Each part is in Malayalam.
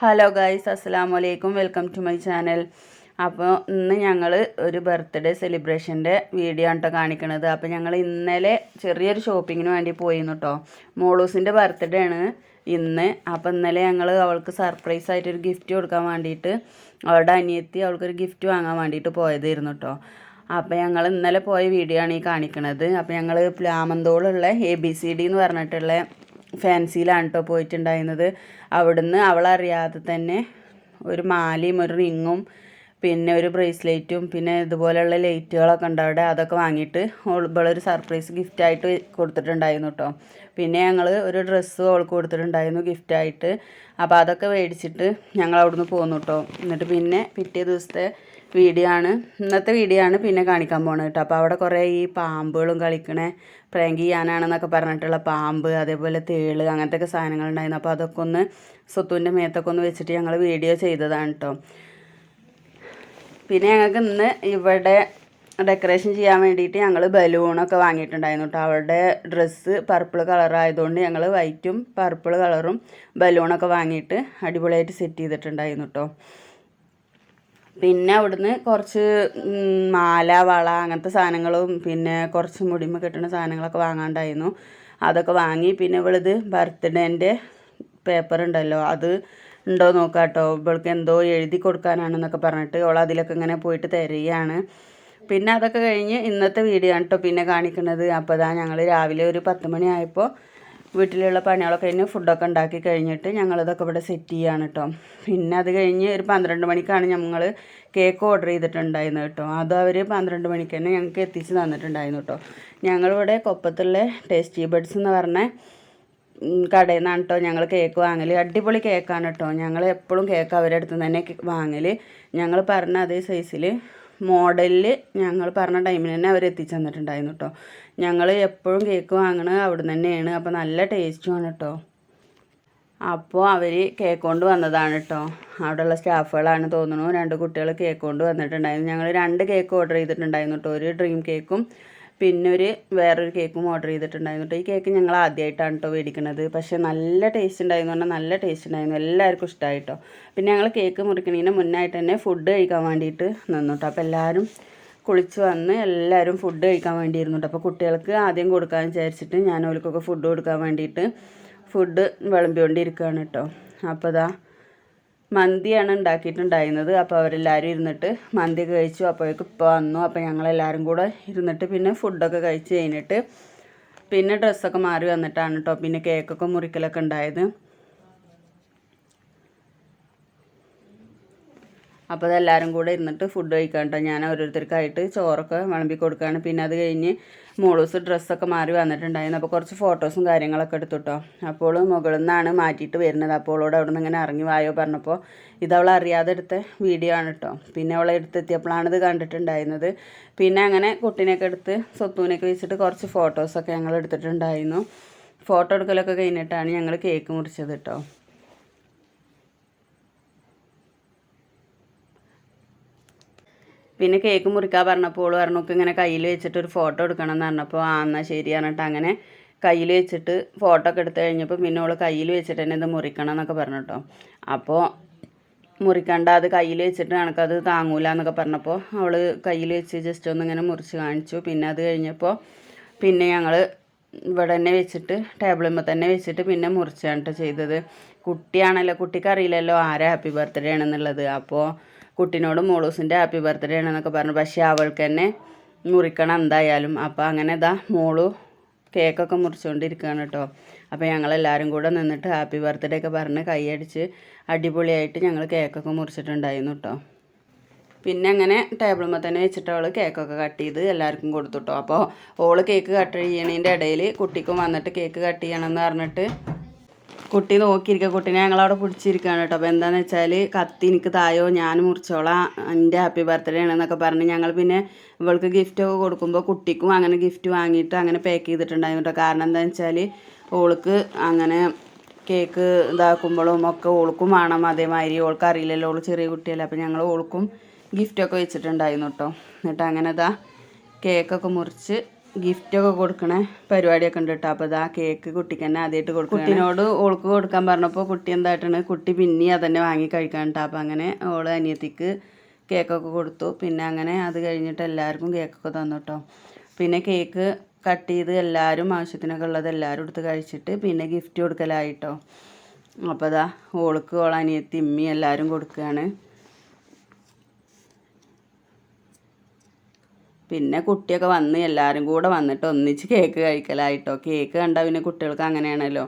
ഹലോ ഗൈസ് അസ്സാം വലൈക്കും വെൽക്കം ടു മൈ ചാനൽ അപ്പോൾ ഇന്ന് ഞങ്ങൾ ഒരു ബർത്ത്ഡേ സെലിബ്രേഷന്റെ വീഡിയോ ആണ് കേട്ടോ കാണിക്കണത്. അപ്പോൾ ഞങ്ങൾ ഇന്നലെ ചെറിയൊരു ഷോപ്പിങ്ങിന് വേണ്ടി പോയിരുന്നു കേട്ടോ മോളൂസിന്റെ ബർത്ത്ഡേ ആണ് ഇന്ന്. അപ്പോൾ ഇന്നലെ ഞങ്ങൾ അവൾക്ക് സർപ്രൈസ് ആയിട്ട് ഒരു ഗിഫ്റ്റ് കൊടുക്കാൻ വേണ്ടിയിട്ട് അവളുടെ അനിയത്തി അവൾക്കൊരു ഗിഫ്റ്റ് വാങ്ങാൻ വേണ്ടിയിട്ട് പോയതായിരുന്നു കേട്ടോ അപ്പോൾ ഞങ്ങൾ ഇന്നലെ പോയ വീഡിയോ ആണ് ഈ കാണിക്കണത്. അപ്പോൾ ഞങ്ങൾ പ്ലാമന്തോളുള്ള എ ബി സി ഡി എന്ന് പറഞ്ഞിട്ടുള്ള ഫാൻസിയിലാണ് കേട്ടോ പോയിട്ടുണ്ടായിരുന്നത്. അവിടുന്ന് അവളറിയാതെ തന്നെ ഒരു മാലയും ഒരു റിങ്ങും പിന്നെ ഒരു ബ്രേസ്ലെറ്റും പിന്നെ ഇതുപോലെയുള്ള ലൈറ്റുകളൊക്കെ ഉണ്ട് അവിടെ. അതൊക്കെ വാങ്ങിയിട്ട് ഇവളൊരു സർപ്രൈസ് ഗിഫ്റ്റായിട്ട് കൊടുത്തിട്ടുണ്ടായിരുന്നു കേട്ടോ പിന്നെ ഞങ്ങൾ ഒരു ഡ്രസ്സ് അവൾക്ക് കൊടുത്തിട്ടുണ്ടായിരുന്നു ഗിഫ്റ്റായിട്ട് അപ്പോൾ അതൊക്കെ മേടിച്ചിട്ട് ഞങ്ങൾ അവിടുന്ന് പോന്നു കേട്ടോ എന്നിട്ട് പിന്നെ പിറ്റേ ദിവസത്തെ വീഡിയോ ആണ് ഇന്നത്തെ വീഡിയോ ആണ് പിന്നെ കാണിക്കാൻ പോകുന്നത് കേട്ടോ അപ്പോൾ അവിടെ കുറേ ഈ പാമ്പുകളും കളിക്കണേ പ്രാങ്ക് ചെയ്യാനാണെന്നൊക്കെ പറഞ്ഞിട്ടുള്ള പാമ്പ് അതേപോലെ തേൾ അങ്ങനത്തെ ഒക്കെ സാധനങ്ങളുണ്ടായിരുന്നു അപ്പോൾ അതൊക്കെ ഒന്ന് സ്വത്തുവിന്റെ മേത്തൊക്കെ ഒന്ന് വെച്ചിട്ട് ഞങ്ങൾ വീഡിയോ ചെയ്തതാണ് കേട്ടോ പിന്നെ ഞങ്ങൾക്ക് ഇന്ന് ഇവിടെ ഡെക്കറേഷൻ ചെയ്യാൻ വേണ്ടിയിട്ട് ഞങ്ങൾ ബലൂണൊക്കെ വാങ്ങിയിട്ടുണ്ടായിരുന്നു കേട്ടോ അവളുടെ ഡ്രസ്സ് പർപ്പിൾ കളർ ആയതുകൊണ്ട് ഞങ്ങൾ വൈറ്റും പർപ്പിൾ കളറും ബലൂണൊക്കെ വാങ്ങിയിട്ട് അടിപൊളിയായിട്ട് സെറ്റ് ചെയ്തിട്ടുണ്ടായിരുന്നു കേട്ടോ പിന്നെ അവിടുന്ന് കുറച്ച് മാല വള അങ്ങനത്തെ സാധനങ്ങളും പിന്നെ കുറച്ച് മുടിമ കെട്ടുന്ന സാധനങ്ങളൊക്കെ വാങ്ങാണ്ടായിരുന്നു. അതൊക്കെ വാങ്ങി പിന്നെ ഇവളിത് ബർത്ത്ഡേന്റെ പേപ്പർ ഉണ്ടല്ലോ അത് ഉണ്ടോ നോക്കാം കേട്ടോ ഇവൾക്ക് എന്തോ എഴുതി കൊടുക്കാനാണെന്നൊക്കെ പറഞ്ഞിട്ട് അവൾ അതിലൊക്കെ ഇങ്ങനെ പോയിട്ട് തരികയാണ്. പിന്നെ അതൊക്കെ കഴിഞ്ഞ് ഇന്നത്തെ വീഡിയോ ആണ് കേട്ടോ പിന്നെ കാണിക്കുന്നത് അപ്പോൾ ഇതാ ഞങ്ങൾ രാവിലെ ഒരു പത്ത് മണി ആയപ്പോൾ വീട്ടിലുള്ള പണികളൊക്കെ കഴിഞ്ഞ് ഫുഡൊക്കെ ഉണ്ടാക്കി കഴിഞ്ഞിട്ട് ഞങ്ങളിതൊക്കെ ഇവിടെ സെറ്റ് ചെയ്യാണ് കേട്ടോ പിന്നെ അത് കഴിഞ്ഞ് ഒരു പന്ത്രണ്ട് മണിക്കാണ് ഞങ്ങൾ കേക്ക് ഓർഡർ ചെയ്തിട്ടുണ്ടായിരുന്നു കേട്ടോ അത് അവർ പന്ത്രണ്ട് മണിക്ക് തന്നെ ഞങ്ങൾക്ക് എത്തിച്ച് തന്നിട്ടുണ്ടായിരുന്നു കേട്ടോ ഞങ്ങളിവിടെ കൊപ്പത്തുള്ള ടേസ്റ്റി ബഡ്സ് എന്ന് പറഞ്ഞ കടയിൽ നിന്നാണ് കേട്ടോ ഞങ്ങൾ കേക്ക് വാങ്ങൽ അടിപൊളി കേക്കാണ് കേട്ടോ ഞങ്ങൾ എപ്പോഴും കേക്ക് അവരുടെ അടുത്ത് തന്നെ വാങ്ങൽ ഞങ്ങൾ പറഞ്ഞ അതേ സൈസിൽ മോഡലിൽ ഞങ്ങൾ പറഞ്ഞ ടൈമിൽ തന്നെ അവർ എത്തിച്ചു തന്നിട്ടുണ്ടായിരുന്നു കേട്ടോ ഞങ്ങൾ എപ്പോഴും കേക്ക് വാങ്ങണത് അവിടെ തന്നെയാണ്. അപ്പോൾ നല്ല ടേസ്റ്റുമാണ് കേട്ടോ അപ്പോൾ അവർ കേക്ക് കൊണ്ട് വന്നതാണ് കേട്ടോ അവിടെയുള്ള സ്റ്റാഫുകളാണ് തോന്നുന്നു. രണ്ട് കുട്ടികൾ കേക്ക് കൊണ്ട് വന്നിട്ടുണ്ടായിരുന്നു. ഞങ്ങൾ രണ്ട് കേക്ക് ഓർഡർ ചെയ്തിട്ടുണ്ടായിരുന്നു കേട്ടോ ഒരു ഡ്രീം കേക്കും പിന്നെ ഒരു വേറൊരു കേക്കും ഓർഡർ ചെയ്തിട്ടുണ്ടായിരുന്നു. കേട്ടോ ഈ കേക്ക് ഞങ്ങൾ ആദ്യമായിട്ടാണ് കേട്ടോ മേടിക്കുന്നത് പക്ഷേ നല്ല ടേസ്റ്റ് ഉണ്ടായിരുന്നു പറഞ്ഞാൽ നല്ല ടേസ്റ്റ് ഉണ്ടായിരുന്നു. എല്ലാവർക്കും ഇഷ്ടമായി കേട്ടോ പിന്നെ ഞങ്ങൾ കേക്ക് മുറിക്കണതിന് മുന്നായിട്ട് തന്നെ ഫുഡ് കഴിക്കാൻ വേണ്ടിയിട്ട് നിന്നു കേട്ടോ അപ്പോൾ എല്ലാവരും കുളിച്ച് വന്ന് എല്ലാവരും ഫുഡ് കഴിക്കാൻ വേണ്ടിയിരുന്നു കേട്ടോ അപ്പോൾ കുട്ടികൾക്ക് ആദ്യം കൊടുക്കാൻ വിചാരിച്ചിട്ട് ഞാൻ അവർക്കൊക്കെ ഫുഡ് കൊടുക്കാൻ വേണ്ടിയിട്ട് ഫുഡ് വിളമ്പിക്കൊണ്ടിരിക്കുകയാണ് കേട്ടോ അപ്പോൾ ഇതാ മന്തിയാണ് ഉണ്ടാക്കിയിട്ടുണ്ടായിരുന്നത്. അപ്പോൾ അവരെല്ലാവരും ഇരുന്നിട്ട് മന്തി കഴിച്ചു. അപ്പോഴേക്കും ഇപ്പോൾ വന്നു. അപ്പോൾ ഞങ്ങളെല്ലാവരും കൂടെ ഇരുന്നിട്ട് പിന്നെ ഫുഡൊക്കെ കഴിച്ച് കഴിഞ്ഞിട്ട് പിന്നെ ഡ്രസ്സൊക്കെ മാറി വന്നിട്ടാണ് കേട്ടോ പിന്നെ കേക്കൊക്കെ മുറിക്കലൊക്കെ ഉണ്ടായത്. അപ്പോൾ അതെല്ലാവരും കൂടെ ഇരുന്നിട്ട് ഫുഡ് കഴിക്കാൻ കേട്ടോ ഞാൻ ഓരോരുത്തർക്കായിട്ട് ചോറൊക്കെ വിളമ്പി കൊടുക്കുകയാണ്. പിന്നെ അത് കഴിഞ്ഞ് മോളൂസ് ഡ്രസ്സൊക്കെ മാറി വന്നിട്ടുണ്ടായിരുന്നു. അപ്പോൾ കുറച്ച് ഫോട്ടോസും കാര്യങ്ങളൊക്കെ എടുത്തുട്ടോ അപ്പോൾ മുകളിൽ നിന്നാണ് മാറ്റിയിട്ട് വരുന്നത്. അപ്പോൾ അവളോട് അവിടെ നിന്ന് ഇങ്ങനെ ഇറങ്ങി വായോ പറഞ്ഞപ്പോൾ ഇതവൾ അറിയാതെ എടുത്ത വീഡിയോ ആണ് കേട്ടോ പിന്നെ അവളെ എടുത്തെത്തിയപ്പോഴാണ് ഇത് കണ്ടിട്ടുണ്ടായിരുന്നത്. പിന്നെ അങ്ങനെ കുട്ടീനെയൊക്കെ എടുത്ത് സ്വത്തൂനെയൊക്കെ വെച്ചിട്ട് കുറച്ച് ഫോട്ടോസൊക്കെ ഞങ്ങൾ എടുത്തിട്ടുണ്ടായിരുന്നു. ഫോട്ടോ എടുക്കലൊക്കെ കഴിഞ്ഞിട്ടാണ് ഞങ്ങൾ കേക്ക് മുറിച്ചത് കേട്ടോ പിന്നെ കേക്ക് മുറിക്കാൻ പറഞ്ഞപ്പോൾ പറഞ്ഞു "ഒക്കെ ഇങ്ങനെ കയ്യിൽ വെച്ചിട്ട് ഒരു ഫോട്ടോ എടുക്കണം എന്ന് പറഞ്ഞപ്പോൾ ആ എന്നാൽ ശരി പറഞ്ഞിട്ട് അങ്ങനെ കയ്യിൽ വെച്ചിട്ട് ഫോട്ടോ ഒക്കെ എടുത്ത് കഴിഞ്ഞപ്പോൾ പിന്നെ അവൾ കയ്യിൽ വെച്ചിട്ട് തന്നെ ഇത് മുറിക്കണം എന്നൊക്കെ പറഞ്ഞു കേട്ടോ. അപ്പോൾ മുറിക്കണ്ട അത് കയ്യിൽ വെച്ചിട്ട് കണക്കത് താങ്ങൂല എന്നൊക്കെ പറഞ്ഞപ്പോൾ അവൾ കയ്യിൽ വെച്ച് ജസ്റ്റ് ഒന്ന് ഇങ്ങനെ മുറിച്ച് കാണിച്ചു. പിന്നെ അത് കഴിഞ്ഞപ്പോൾ പിന്നെ ഞങ്ങൾ ഇവിടെ തന്നെ വെച്ചിട്ട് ടേബിളുമ്പോൾ തന്നെ വെച്ചിട്ട് പിന്നെ മുറിച്ചാണ് ചെയ്തത്. കുട്ടിയാണല്ലോ കുട്ടിക്ക് അറിയില്ലല്ലോ ആരാ ഹാപ്പി ബർത്ത്ഡേ ആണെന്നുള്ളത്. അപ്പോൾ കുട്ടിനോട് മോളൂസിന്റെ ഹാപ്പി ബർത്ത്ഡേ ആണെന്നൊക്കെ പറഞ്ഞു. പക്ഷേ അവൾക്ക് തന്നെ മുറിക്കണം എന്തായാലും. അപ്പോൾ അങ്ങനെ ഇതാ മോളു കേക്കൊക്കെ മുറിച്ചുകൊണ്ടിരിക്കുകയാണ് കേട്ടോ. അപ്പോൾ ഞങ്ങളെല്ലാവരും കൂടെ നിന്നിട്ട് ഹാപ്പി ബർത്ത്ഡേ ഒക്കെ പറഞ്ഞ് കൈയടിച്ച് അടിപൊളിയായിട്ട് ഞങ്ങൾ കേക്കൊക്കെ മുറിച്ചിട്ടുണ്ടായിരുന്നു കേട്ടോ. പിന്നെ അങ്ങനെ ടേബിളുമ്പോൾ തന്നെ വെച്ചിട്ട് അവൾ കേക്കൊക്കെ കട്ട് ചെയ്ത് എല്ലാവർക്കും കൊടുത്തു കേട്ടോ. അപ്പോൾ ഓൾ കേക്ക് കട്ട് ചെയ്യണതിന്റെ ഇടയിൽ കുട്ടിക്കും വന്നിട്ട് കേക്ക് കട്ട് ചെയ്യണമെന്ന് പറഞ്ഞിട്ട് കുട്ടി നോക്കിയിരിക്കുക കുട്ടീനെ ഞങ്ങളവിടെ പിടിച്ചിരിക്കുകയാണ് കേട്ടോ. അപ്പോൾ എന്താണെന്ന് വെച്ചാൽ കത്തി എനിക്ക് തായോ ഞാൻ മുറിച്ചോളാം എന്റെ ഹാപ്പി ബർത്ത്ഡേ ആണെന്നൊക്കെ പറഞ്ഞ് ഞങ്ങൾ പിന്നെ ഇവൾക്ക് ഗിഫ്റ്റൊക്കെ കൊടുക്കുമ്പോൾ കുട്ടിക്കും അങ്ങനെ ഗിഫ്റ്റ് വാങ്ങിയിട്ട് അങ്ങനെ പാക്ക് ചെയ്തിട്ടുണ്ടായിരുന്നു കേട്ടോ. കാരണം എന്താണെന്ന് വെച്ചാൽ ഓൾക്ക് അങ്ങനെ കേക്ക് ഇതാക്കുമ്പോഴും ഒക്കെ ഓൾക്കും വേണം അതേമാതിരി. ഓൾക്ക് അറിയില്ലല്ലോ ഓൾ ചെറിയ കുട്ടിയല്ലേ. അപ്പോൾ ഞങ്ങൾ ഓൾക്കും ഗിഫ്റ്റൊക്കെ വെച്ചിട്ടുണ്ടായിരുന്നു കേട്ടോ. എന്നിട്ട് അങ്ങനെ ഇതാ കേക്കൊക്കെ മുറിച്ച് ഗിഫ്റ്റൊക്കെ കൊടുക്കണ. പരിപാടിയൊക്കെ ഉണ്ട് കേട്ടോ അപ്പോൾ ഇതാ കേക്ക് കുട്ടിക്ക് തന്നെ ആദ്യമായിട്ട് കൊടുക്കും കുട്ടീനോട് ഓൾക്ക് കൊടുക്കാൻ പറഞ്ഞപ്പോൾ കുട്ടി എന്തായിട്ടാണ്? കുട്ടി പിന്നെ അതന്നെ വാങ്ങി കഴിക്കാൻ കേട്ടോ അപ്പോൾ അങ്ങനെ ഓൾ അനിയത്തിക്ക് കേക്കൊക്കെ കൊടുത്തു. പിന്നെ അങ്ങനെ അത് കഴിഞ്ഞിട്ട് എല്ലാവർക്കും കേക്കൊക്കെ തന്നു കേട്ടോ പിന്നെ കേക്ക് കട്ട് ചെയ്ത് എല്ലാവരും ആവശ്യത്തിനൊക്കെ ഉള്ളത് എല്ലാവരും എടുത്ത് കഴിച്ചിട്ട് പിന്നെ ഗിഫ്റ്റ് കൊടുക്കലായിട്ടോ അപ്പോൾ അതാ ഓൾക്ക് ഓൾ അനിയത്തി ഇമ്മി എല്ലാവരും കൊടുക്കുകയാണ് പിന്നെ കുട്ടിയൊക്കെ വന്ന് എല്ലാവരും കൂടെ വന്നിട്ട് ഒന്നിച്ച് കേക്ക് കഴിക്കലായിട്ടോ. കേക്ക് കണ്ടാൽ പിന്നെ കുട്ടികൾക്ക് അങ്ങനെയാണല്ലോ.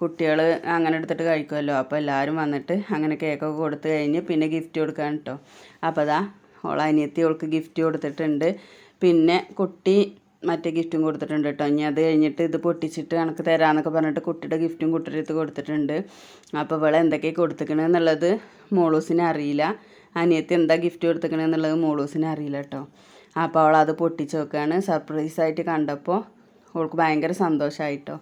കുട്ടികൾ അങ്ങനെ എടുത്തിട്ട് കഴിക്കുമല്ലോ അപ്പോൾ എല്ലാവരും വന്നിട്ട് അങ്ങനെ കേക്കൊക്കെ കൊടുത്തു കഴിഞ്ഞ് പിന്നെ ഗിഫ്റ്റ് കൊടുക്കാൻ കേട്ടോ അപ്പോൾ അതാ ഓള അനിയത്തി ഓൾക്ക് ഗിഫ്റ്റ് കൊടുത്തിട്ടുണ്ട്. പിന്നെ കുട്ടി മറ്റേ ഗിഫ്റ്റും കൊടുത്തിട്ടുണ്ട് കേട്ടോ ഇനി അത് കഴിഞ്ഞിട്ട് ഇത് പൊട്ടിച്ചിട്ട് കണക്ക് തരാമെന്നൊക്കെ പറഞ്ഞിട്ട് കുട്ടിയുടെ ഗിഫ്റ്റും കുട്ടിയുടെ അടുത്ത് കൊടുത്തിട്ടുണ്ട്. അപ്പോൾ ഇവളെ എന്തൊക്കെ കൊടുത്തിക്കണെന്നുള്ളത് മോളൂസിനെ അറിയില്ല. അനിയത്തി എന്താ ഗിഫ്റ്റ് കൊടുത്തിക്കണെന്നുള്ളത് മോളൂസിനെ അറിയില്ല കേട്ടോ അപ്പോൾ അവൾ അത് പൊട്ടിച്ച് നോക്കുകയാണ്. സർപ്രൈസായിട്ട് കണ്ടപ്പോൾ അവൾക്ക് ഭയങ്കര സന്തോഷമായിട്ടോ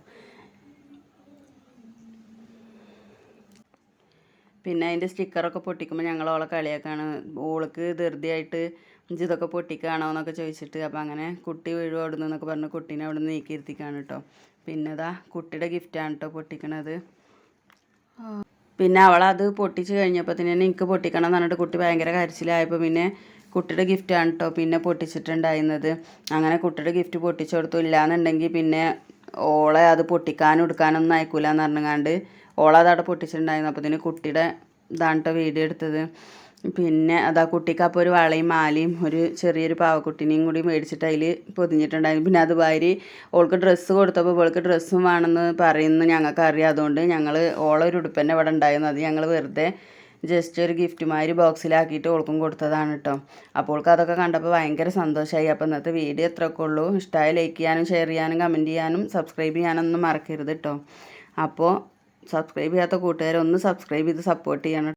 പിന്നെ അതിന്റെ സ്റ്റിക്കറൊക്കെ പൊട്ടിക്കുമ്പോൾ ഞങ്ങൾ അവളെ കളിയാക്കാണ് ഓൾക്ക് ധൃതിയായിട്ട് ഇതൊക്കെ പൊട്ടിക്കാണോ എന്നൊക്കെ ചോദിച്ചിട്ട് അപ്പോൾ അങ്ങനെ കുട്ടി വീഴും അവിടെ നിന്നൊക്കെ പറഞ്ഞ് കുട്ടീനെ അവിടെ നിന്ന് നീക്കിയിരുത്തിക്കാണ് കേട്ടോ. പിന്നെ അതാ കുട്ടിയുടെ ഗിഫ്റ്റാണ് കേട്ടോ പൊട്ടിക്കണത്. പിന്നെ അവളത് പൊട്ടിച്ച് കഴിഞ്ഞപ്പോൾ തന്നെ എനിക്ക് പൊട്ടിക്കണം എന്ന് പറഞ്ഞിട്ട് കുട്ടി ഭയങ്കര കരച്ചിലായപ്പോൾ പിന്നെ കുട്ടിയുടെ ഗിഫ്റ്റാണ് കേട്ടോ പിന്നെ പൊട്ടിച്ചിട്ടുണ്ടായിരുന്നത്. അങ്ങനെ കുട്ടിയുടെ ഗിഫ്റ്റ് പൊട്ടിച്ചു കൊടുത്തു. ഇല്ലാന്നുണ്ടെങ്കിൽ പിന്നെ ഓളെ അത് പൊട്ടിക്കാനും എടുക്കാനൊന്നും അയക്കൂല എന്ന് പറഞ്ഞങ്ങാണ്ട് ഓളെ അതവിടെ പൊട്ടിച്ചിട്ടുണ്ടായിരുന്നു. അപ്പോൾ ഇതിന് കുട്ടിയുടെ ഇതാണ് കേട്ടോ വീഡിയോ എടുത്തത്. പിന്നെ അതാ കുട്ടിക്ക് അപ്പോൾ ഒരു വളയും മാലയും ഒരു ചെറിയൊരു പാവക്കുട്ടിനെയും കൂടി മേടിച്ചിട്ട് അതിൽ പൊതിഞ്ഞിട്ടുണ്ടായിരുന്നു. പിന്നെ അത് ഭാര്യ ഓൾക്ക് ഡ്രസ്സ് കൊടുത്തപ്പോൾ ഓൾക്ക് ഡ്രസ്സും വേണമെന്ന് പറയുന്നു ഞങ്ങൾക്കറിയാം. അതുകൊണ്ട് ഞങ്ങൾ ഓളൊരു ഉടുപ്പന്നെ ഇവിടെ ഉണ്ടായിരുന്നു. അത് ഞങ്ങൾ വെറുതെ ജസ്റ്റ് ഒരു ഗിഫ്റ്റ് മാതിരി ബോക്സിലാക്കിയിട്ട് ഓൾക്കും കൊടുത്തതാണ് കേട്ടോ. അപ്പോൾ അതൊക്കെ കണ്ടപ്പോൾ ഭയങ്കര സന്തോഷമായി. അപ്പോൾ ഇന്നത്തെ വീഡിയോ എത്രയൊക്കെ ഉള്ളൂ. ഇഷ്ടമായി ലൈക്ക് ചെയ്യാനും ഷെയർ ചെയ്യാനും കമന്റ് ചെയ്യാനും സബ്സ്ക്രൈബ് ചെയ്യാനൊന്നും മറക്കരുത് കേട്ടോ. അപ്പോൾ സബ്സ്ക്രൈബ് ചെയ്യാത്ത കൂട്ടുകാരെ ഒന്ന് സബ്സ്ക്രൈബ് ചെയ്ത് സപ്പോർട്ട് ചെയ്യണം.